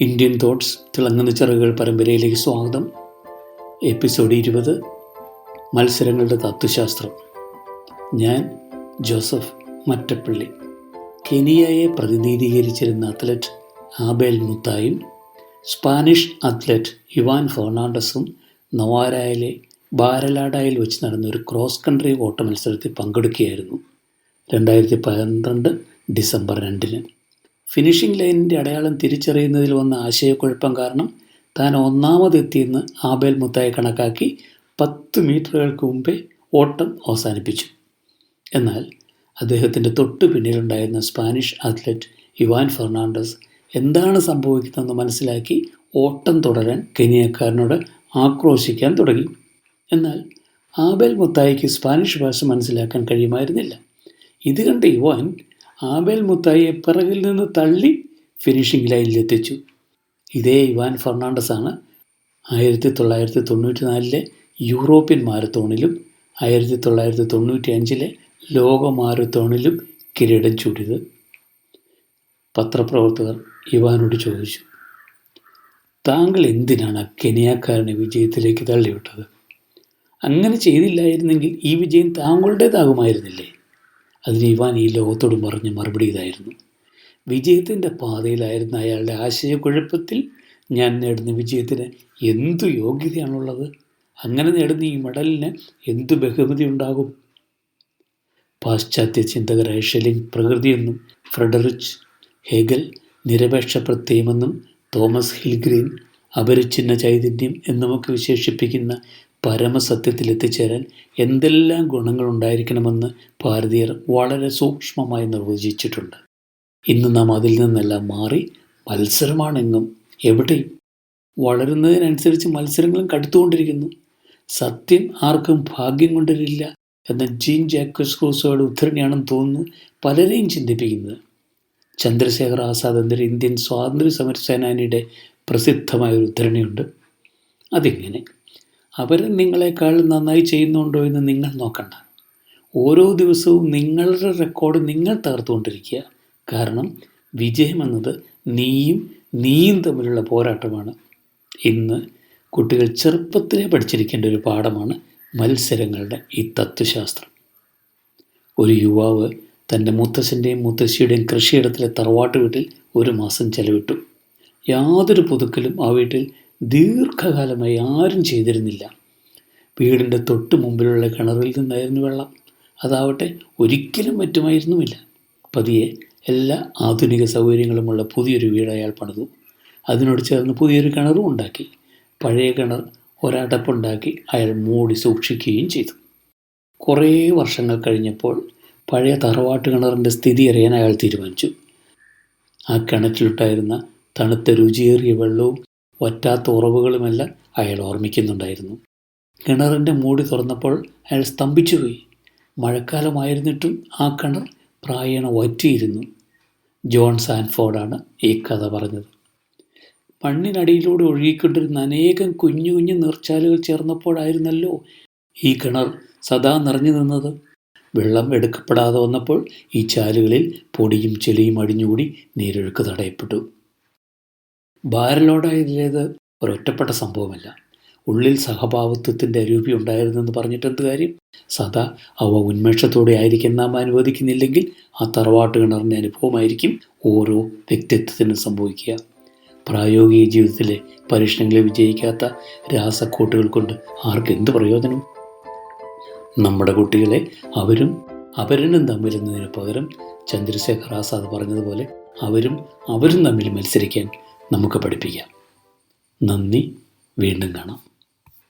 Indian thoughts തിളങ്ങുന്ന ചിറകുകൾ പരമ്പരയിലേക്ക് സ്വാഗതം. എപ്പിസോഡ് ഇരുപത് മത്സരങ്ങളുടെ തത്വശാസ്ത്രം. ഞാൻ ജോസഫ് മറ്റപ്പള്ളി. കെനിയയെ പ്രതിനിധീകരിച്ചിരുന്ന അത്ലറ്റ് ആബേൽ മുത്തായും സ്പാനിഷ് അത്ലറ്റ് ഇവാൻ ഫെർണാണ്ടസും നവാരായിലെ ബാരലാഡായിൽ വെച്ച് നടന്ന ഒരു ക്രോസ് കൺട്രി ഓട്ട മത്സരത്തിൽ പങ്കെടുക്കുകയായിരുന്നു. രണ്ടായിരത്തി പന്ത്രണ്ട് ഡിസംബർ രണ്ടിന്. ഫിനിഷിംഗ് ലൈനിന്റെ അടയാളം തിരിച്ചറിയുന്നതിൽ വന്ന ആശയക്കുഴപ്പം കാരണം താൻ ഒന്നാമതെത്തിയെന്ന് ആബേൽ മുത്തായി കണക്കാക്കി പത്ത് മീറ്ററുകൾക്ക് മുമ്പേ ഓട്ടം അവസാനിപ്പിച്ചു. എന്നാൽ അദ്ദേഹത്തിന്റെ തൊട്ടു പിന്നിലുണ്ടായിരുന്ന സ്പാനിഷ് അത്ലറ്റ് ഇവാൻ ഫെർണാണ്ടസ് എന്താണ് സംഭവിക്കുന്നതെന്ന് മനസ്സിലാക്കി ഓട്ടം തുടരാൻ കെനിയക്കാരനോട് ആക്രോശിക്കാൻ തുടങ്ങി. എന്നാൽ ആബേൽ മുത്തായിക്ക് സ്പാനിഷ് ഭാഷ മനസ്സിലാക്കാൻ കഴിയുമായിരുന്നില്ല. ഇത് കണ്ട് ഇവാൻ ആബേൽ മുത്തായിയെ പിറകിൽ നിന്ന് തള്ളി ഫിനിഷിംഗ് ലൈനിൽ എത്തിച്ചു. ഇതേ ഇവാൻ ഫെർണാണ്ടസ് ആണ് ആയിരത്തി തൊള്ളായിരത്തി തൊണ്ണൂറ്റി നാലിലെ യൂറോപ്യൻ മാരത്തോണിലും ആയിരത്തി തൊള്ളായിരത്തി തൊണ്ണൂറ്റി അഞ്ചിലെ ലോക മാരത്തോണിലും കിരീടം ചൂടിയത്. പത്രപ്രവർത്തകർ ഇവാനോട് ചോദിച്ചു താങ്കൾ എന്തിനാണ് ആ കെനിയാക്കാരനെ വിജയത്തിലേക്ക് തള്ളിവിട്ടത്? അങ്ങനെ ചെയ്തില്ലായിരുന്നെങ്കിൽ ഈ വിജയം താങ്കളുടേതാകുമായിരുന്നില്ലേ? അതിന് ഇവാൻ ഈ ലോകത്തോട് പറഞ്ഞ മറുപടി ഇതായിരുന്നു. വിജയത്തിന്റെ പാതയിലായിരുന്ന അയാളുടെ ആശയക്കുഴപ്പത്തിൽ ഞാൻ നേടുന്ന വിജയത്തിന് എന്തു യോഗ്യതയാണുള്ളത്? അങ്ങനെ നേടുന്ന ഈ മെഡലിന് എന്തു ബഹുമതി ഉണ്ടാകും പാശ്ചാത്യ ചിന്തകരായ ഷെലിംഗ് പ്രകൃതിയെന്നും ഫ്രെഡറിച്ച് ഹേഗൽ നിരപേക്ഷ പ്രത്യയമെന്നും തോമസ് ഹിൽഗ്രീൻ അപരിച്ഛിന്ന ചൈതന്യം എന്നുമൊക്കെ വിശേഷിപ്പിക്കുന്ന പരമസത്യത്തിലെത്തിച്ചേരാൻ എന്തെല്ലാം ഗുണങ്ങൾ ഉണ്ടായിരിക്കണമെന്ന് ഭാരതീയർ വളരെ സൂക്ഷ്മമായി നിർവചിച്ചിട്ടുണ്ട്. ഇന്ന് നാം അതിൽ നിന്നെല്ലാം മാറി മത്സരമാണെന്നും എവിടെയും വളരുന്നതിനനുസരിച്ച് മത്സരങ്ങളും കടുത്തുകൊണ്ടിരിക്കുന്നു. സത്യം ആർക്കും ഭാഗ്യം കൊണ്ടുവരില്ല എന്ന ജീൻ ജാക്കസ് ക്രൂസോയുടെ ഉദ്ധരണിയാണെന്ന് തോന്നുന്നു പലരെയും ചിന്തിപ്പിക്കുന്നത്. ചന്ദ്രശേഖർ ആസാദ് എന്നൊരു ഇന്ത്യൻ സ്വാതന്ത്ര്യ സമര സേനാനിയുടെ പ്രസിദ്ധമായ ഒരു ഉദ്ധരണിയുണ്ട്. അതിങ്ങനെ അവർ നിങ്ങളെക്കാൾ നന്നായി ചെയ്യുന്നുണ്ടോ എന്ന് നിങ്ങൾ നോക്കണ്ട. ഓരോ ദിവസവും നിങ്ങളുടെ റെക്കോർഡ് നിങ്ങൾ തകർത്തുകൊണ്ടിരിക്കുക. കാരണം വിജയമെന്നത് നീയും നീയും തമ്മിലുള്ള പോരാട്ടമാണ്. ഇന്ന് കുട്ടികൾ ചെറുപ്പത്തിലേ പഠിച്ചിരിക്കേണ്ട ഒരു പാഠമാണ് മത്സരങ്ങളുടെ ഈ തത്വശാസ്ത്രം. ഒരു യുവാവ് തന്റെ മുത്തശ്ശന്റെയും മുത്തശ്ശിയുടെയും കൃഷിയിടത്തിലെ തറവാട്ട് വീട്ടിൽ ഒരു മാസം ചെലവിട്ടു. യാതൊരു പുതുക്കലും ആ വീട്ടിൽ ദീർഘകാലമായി ആരും ചെയ്തിരുന്നില്ല. വീടിന്റെ തൊട്ട് മുമ്പിലുള്ള കിണറിൽ നിന്നായിരുന്നു വെള്ളം. അതാവട്ടെ ഒരിക്കലും മറ്റുമായിരുന്നുമില്ല. പതിയെ എല്ലാ ആധുനിക സൗകര്യങ്ങളുമുള്ള പുതിയൊരു വീട് അയാൾ പണിതു. അതിനോട് ചേർന്ന് പുതിയൊരു കിണറും ഉണ്ടാക്കി. പഴയ കിണർ ഒരടപ്പുണ്ടാക്കി അയാൾ മൂടി സൂക്ഷിക്കുകയും ചെയ്തു. കുറേ വർഷങ്ങൾ കഴിഞ്ഞപ്പോൾ പഴയ തറവാട്ട് കിണറിന്റെ സ്ഥിതി അറിയാൻ അയാൾ തീരുമാനിച്ചു. ആ കിണറ്റിലുണ്ടായിരുന്ന തണുത്ത രുചിയേറിയ വെള്ളവും വറ്റാത്ത ഉറവുകളുമെല്ലാം അയാൾ ഓർമ്മിക്കുന്നുണ്ടായിരുന്നു. കിണറിന്റെ മൂടി തുറന്നപ്പോൾ അയാൾ സ്തംഭിച്ചുപോയി. മഴക്കാലമായിരുന്നിട്ടും ആ കിണർ പ്രായണ വറ്റിയിരുന്നു. ജോൺ സാൻഫോർഡാണ് ഈ കഥ പറഞ്ഞത്. മണ്ണിനടിയിലൂടെ ഒഴുകിക്കൊണ്ടിരുന്ന അനേകം കുഞ്ഞു കുഞ്ഞു നീർച്ചാലുകൾ ചേർന്നപ്പോഴായിരുന്നല്ലോ ഈ കിണർ സദാ നിറഞ്ഞു നിന്നത്. വെള്ളം എടുക്കപ്പെടാതെ വന്നപ്പോൾ ഈ ചാലുകളിൽ പൊടിയും ചെളിയും അടിഞ്ഞുകൂടി നീരൊഴുക്ക് തടയപ്പെട്ടു. ബാരലോടായതിലേത് ഒരൊറ്റപ്പെട്ട സംഭവമല്ല. ഉള്ളിൽ സഹഭാവത്വത്തിന്റെ അരൂപി ഉണ്ടായിരുന്നെന്ന് പറഞ്ഞിട്ട് എന്ത് കാര്യം? സദാ അവ ഉന്മേഷത്തോടെ ആയിരിക്കും നാം അനുവദിക്കുന്നില്ലെങ്കിൽ ആ തറവാട്ട് കിണറിന്റെ അനുഭവമായിരിക്കും ഓരോ വ്യക്തിത്വത്തിനും സംഭവിക്കുക. പ്രായോഗിക ജീവിതത്തിലെ പരീക്ഷണങ്ങളെ വിജയിക്കാത്ത രാസക്കൂട്ടുകൾ കൊണ്ട് ആർക്കെന്ത് പ്രയോജനം? നമ്മുടെ കുട്ടികളെ അവരും അവരനും തമ്മിലെന്നതിന് പകരം ചന്ദ്രശേഖർ ആസാദ് പറഞ്ഞതുപോലെ അവരും അവരും തമ്മിൽ മത്സരിക്കാൻ നമുക്ക് പഠിപ്പിക്കാം. നന്ദി. വീണ്ടും കാണാം.